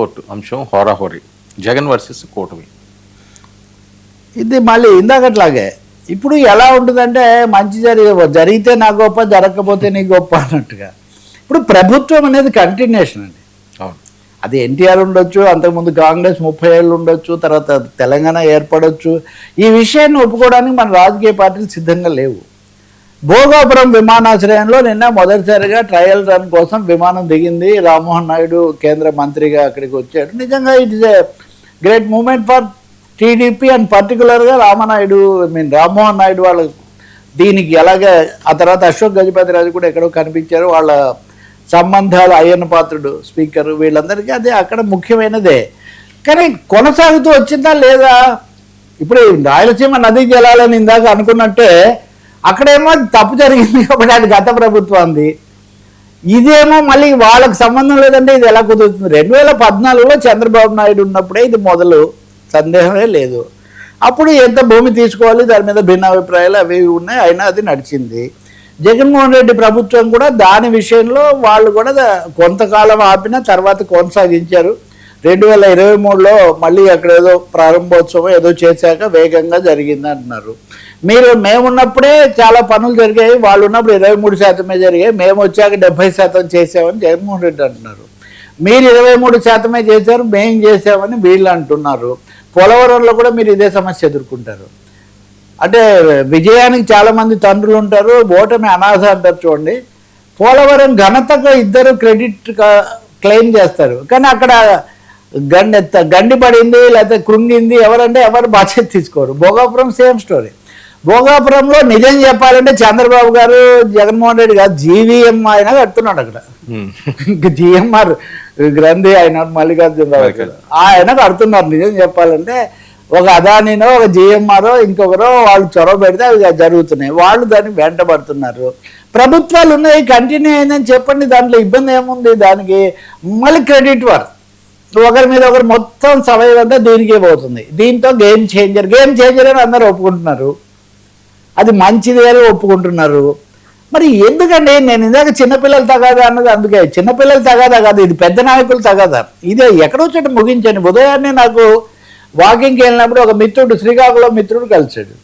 Airport అంశం హోరాహోరీ. Jagan versus కూటమి. ఇది మళ్ళీ ఇందాకట్లాగే ఇప్పుడు ఎలా ఉంటుందంటే మంచి జరిగే జరిగితే నా గొప్ప జరగకపోతే నీ గొప్ప అన్నట్టుగా. ఇప్పుడు ప్రభుత్వం అనేది కంటిన్యూషన్ అండి. అవును. అది ఎన్టీఆర్ ఉండొచ్చు అంతకుముందు కాంగ్రెస్ ముప్పై ఏళ్ళు ఉండొచ్చు తర్వాత తెలంగాణ ఏర్పడొచ్చు. ఈ విషయాన్ని ఒప్పుకోవడానికి మన రాజకీయ పార్టీలు సిద్ధంగా లేవు. భోగాపురం విమానాశ్రయంలో నిన్న మొదటిసారిగా ట్రయల్ రన్ కోసం విమానం దిగింది. రామ్మోహన్ నాయుడు కేంద్ర మంత్రిగా అక్కడికి వచ్చాడు. నిజంగా it is a great moment for TDP and పర్టికులర్గా రామనాయుడు ఐ మీన్ రామ్మోహన్ నాయుడు వాళ్ళ దీనికి ఎలాగే ఆ తర్వాత అశోక్ గజపతి రాజు కూడా ఎక్కడో కనిపించారు. వాళ్ళ సంబంధాలు అయ్యన్న పాత్రుడు స్పీకర్ వీళ్ళందరికీ అదే అక్కడ ముఖ్యమైనదే. కానీ కొనసాగుతూ వచ్చిందా లేదా? ఇప్పుడు రాయలసీమ నదీ జలాలని ఇందాక అనుకున్నట్టే అక్కడేమో తప్పు జరిగింది కాబట్టి అది గత ప్రభుత్వంది. ఇదేమో మళ్ళీ వాళ్ళకి సంబంధం లేదంటే ఇది ఎలా కుదురుతుంది? రెండు వేల పద్నాలుగులో చంద్రబాబు నాయుడు ఉన్నప్పుడే ఇది మొదలు. సందేహమే లేదు. అప్పుడు ఎంత భూమి తీసుకోవాలి? దాని మీద భిన్నాభిప్రాయాలు అవి ఇవి ఉన్నాయి. అయినా అది నడిచింది. జగన్మోహన్ రెడ్డి ప్రభుత్వం కూడా దాని విషయంలో వాళ్ళు కూడా కొంతకాలం ఆపిన తర్వాత కొనసాగించారు. రెండు వేల ఇరవై మూడులో మళ్ళీ అక్కడ ఏదో ప్రారంభోత్సవం ఏదో చేశాక వేగంగా జరిగింది అంటున్నారు మీరు మేమున్నప్పుడే చాలా పనులు జరిగాయి వాళ్ళు ఉన్నప్పుడు ఇరవై మూడు శాతమే జరిగాయి మేము వచ్చాక డెబ్బై శాతం చేసామని జగన్మోహన్ రెడ్డి అంటున్నారు. మీరు ఇరవై మూడు శాతమే చేశారు మేం చేసామని వీళ్ళు అంటున్నారు. పోలవరంలో కూడా మీరు ఇదే సమస్య ఎదుర్కొంటారు. అంటే విజయానికి చాలామంది తండ్రులు ఉంటారు ఓటమి అనాథ అంటారు చూడండి. పోలవరం ఘనతగా ఇద్దరు క్రెడిట్ క్లెయిమ్ చేస్తారు. కానీ అక్కడ గండి గండి పడింది లేకపోతే కృంగింది ఎవరంటే ఎవరు బాధ్యత తీసుకోరు. భోగాపురం సేమ్ స్టోరీ భోగాపురంలో నిజం చెప్పాలంటే చంద్రబాబు గారు జగన్మోహన్ రెడ్డి గారు జీవీఎం ఆయన కడుతున్నాడు అక్కడ. ఇంక జిఎంఆర్ గ్రంథి ఆయన మల్లికార్జునరావు గారు. ఆయన కడుతున్నారు నిజం చెప్పాలంటే. ఒక అదానినో ఒక జిఎంఆర్ ఇంకొకరో వాళ్ళు చొరవ పెడితే అవి జరుగుతున్నాయి. వాళ్ళు దాన్ని వెంటబడుతున్నారు. ప్రభుత్వాలు ఉన్నాయి కంటిన్యూ అయిందని చెప్పండి దాంట్లో ఇబ్బంది ఏముంది? దానికి మళ్ళీ క్రెడిట్ వార్. ఒకరి మీద ఒకరు మొత్తం సమయం అంతా దీనికే పోతుంది. దీంతో గేమ్ చేంజర్ గేమ్ చేంజర్ అని అందరూ ఒప్పుకుంటున్నారు. అది మంచిది అని ఒప్పుకుంటున్నారు. మరి ఎందుకండి నేను ఇందాక చిన్నపిల్లలు తగాదా అన్నది అందుకే. చిన్నపిల్లలు తగాదా కాదు ఇది పెద్ద నాయకులు తగాదా. ఇదే ఎక్కడో చోట ముగించండి. ఉదయాన్నే నాకు వాకింగ్కి వెళ్ళినప్పుడు ఒక మిత్రుడు శ్రీకాకుళం మిత్రుడు కలిసాడు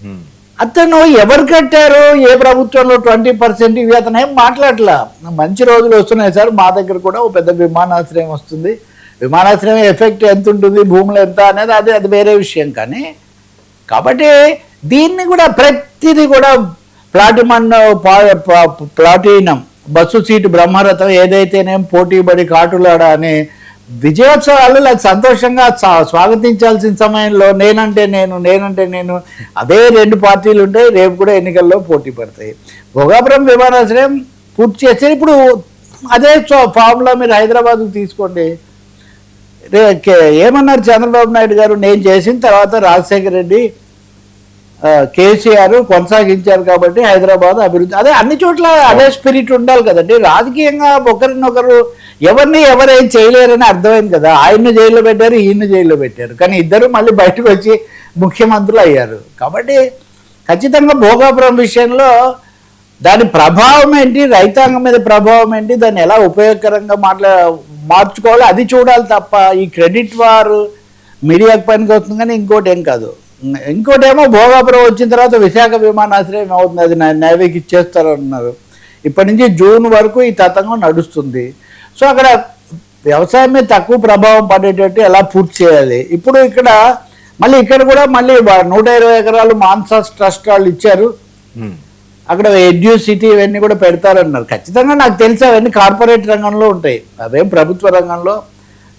Hmm. అతను ఎవరు కట్టారు? ఏ ప్రభుత్వంలో ట్వంటీ పర్సెంట్ ఇవి అతను ఏం మాట్లాడలా? మంచి రోజులు వస్తున్నాయి సార్. మా దగ్గర కూడా ఒక పెద్ద విమానాశ్రయం వస్తుంది. విమానాశ్రయం ఎఫెక్ట్ ఎంత ఉంటుంది భూములు ఎంత అనేది అది అది వేరే విషయం కానీ కాబట్టి దీన్ని కూడా ప్రతిదీ కూడా ప్లాటిమన్ ప్లాటీనం బస్సు సీటు బ్రహ్మరథం ఏదైతేనేం పోటీపడి కాటులాడ అని విజయోత్సవాలు లేదా సంతోషంగా స్వాగతించాల్సిన సమయంలో నేనంటే నేను నేనంటే నేను అదే రెండు పార్టీలు ఉంటాయి రేపు కూడా ఎన్నికల్లో పోటీ పడతాయి. భోగాపురం విమానాశ్రయం పూర్తి చేస్తే ఇప్పుడు అదే ఫామ్లో మీరు హైదరాబాద్కు తీసుకోండి. ఏమన్నారు చంద్రబాబు నాయుడు గారు? నేను చేసిన తర్వాత రాజశేఖర రెడ్డి కేసీఆర్ కొనసాగించారు కాబట్టి హైదరాబాద్ అభివృద్ధి అదే అన్ని చోట్ల అదే స్పిరిట్ ఉండాలి కదండి. రాజకీయంగా ఒకరినొకరు ఎవరిని ఎవరేం చేయలేరని అర్థమైంది కదా. ఆయన్ని జైల్లో పెట్టారు ఈయన్ని జైల్లో పెట్టారు. కానీ ఇద్దరు మళ్ళీ బయటకు వచ్చి ముఖ్యమంత్రులు అయ్యారు. కాబట్టి ఖచ్చితంగా భోగాపురం విషయంలో దాని ప్రభావం ఏంటి? రైతాంగం మీద ప్రభావం ఏంటి? దాన్ని ఎలా ఉపయోగకరంగా మాట్లా మార్చుకోవాలి. అది చూడాలి తప్ప ఈ క్రెడిట్ వారు మీడియాకి పనికి వస్తుంది కానీ ఇంకోటి ఏం కాదు. ఇంకోటి ఏమో భోగాపురం వచ్చిన తర్వాత విశాఖ విమానాశ్రయం అవుతుంది. అది నా- నేవీకి ఇచ్చేస్తారు అన్నారు ఇప్పటి నుంచి జూన్ వరకు ఈ తతంగం నడుస్తుంది. సో అక్కడ వ్యవసాయం మీద తక్కువ ప్రభావం పడేటట్టు ఎలా పూర్తి చేయాలి? ఇప్పుడు ఇక్కడ మళ్ళీ ఇక్కడ కూడా మళ్ళీ నూట ఇరవై ఎకరాలు మాన్సాస్ ట్రస్ట్ వాళ్ళు ఇచ్చారు. అక్కడ ఎడ్యూ సిటీ ఇవన్నీ కూడా పెడతారన్నారు. ఖచ్చితంగా నాకు తెలిసి అవన్నీ కార్పొరేట్ రంగంలో ఉంటాయి. అవేం ప్రభుత్వ రంగంలో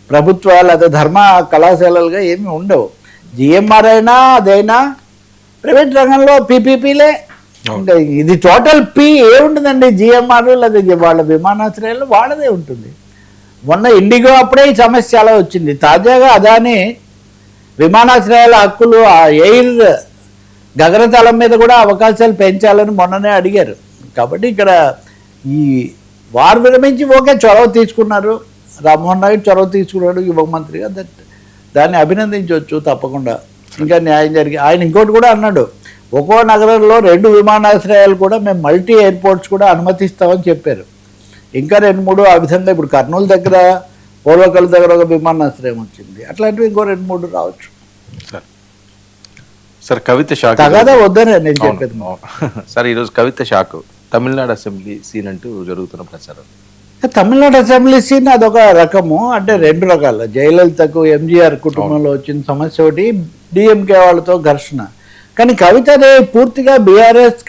ప్రభుత్వ లేదా ధర్మ కళాశాలలుగా ఏమీ ఉండవు. జిఎంఆర్ అయినా అదైనా ప్రైవేట్ రంగంలో పీపీపీలే ఇంకా ఇది టోటల్ పి ఏముంటుందండి? జిఎంఆర్ లేదా వాళ్ళ విమానాశ్రయాలు వాళ్ళదే ఉంటుంది. మొన్న ఇండిగో అప్పుడే ఈ సమస్య చాలా వచ్చింది. తాజాగా అదాని విమానాశ్రయాల హక్కులు ఆ ఎయిర్ గగనతలం మీద కూడా అవకాశాలు పెంచాలని మొన్ననే అడిగారు. కాబట్టి ఇక్కడ ఈ వారు విరమించి ఓకే చొరవ తీసుకున్నారు. రామ్మోహన్ నాయుడు చొరవ తీసుకున్నాడు యువ మంత్రిగా దట్ దాన్ని అభినందించవచ్చు తప్పకుండా. ఇంకా న్యాయం జరిగి ఆయన ఇంకోటి కూడా అన్నాడు ఒక్కో నగరంలో రెండు విమానాశ్రయాలు కూడా మేము మల్టీ ఎయిర్పోర్ట్స్ కూడా అనుమతిస్తామని చెప్పారు. ఇంకా రెండు మూడు ఆ విధంగా ఇప్పుడు కర్నూలు దగ్గర పోలోకల్ దగ్గర ఒక విమానాశ్రయం వచ్చింది. అట్లాంటివి ఇంకో రెండు మూడు రావచ్చు. సార్. సార్ కవిత షాక్ తగదా వద్దనే నేను చెప్పేది. సార్ ఈరోజు Kavitha shock Tamil Nadu assembly scene అంటూ జరుగుతున్న ప్రచారం. తమిళనాడు అసెంబ్లీ సీన్ అదొక రకము. అంటే రెండు రకాల. జయలలితకు ఎంజీఆర్ కుటుంబంలో వచ్చిన సమస్య ఒకటి డిఎంకే వాళ్ళతో ఘర్షణ. కానీ కవితని పూర్తిగా బీఆర్ఎస్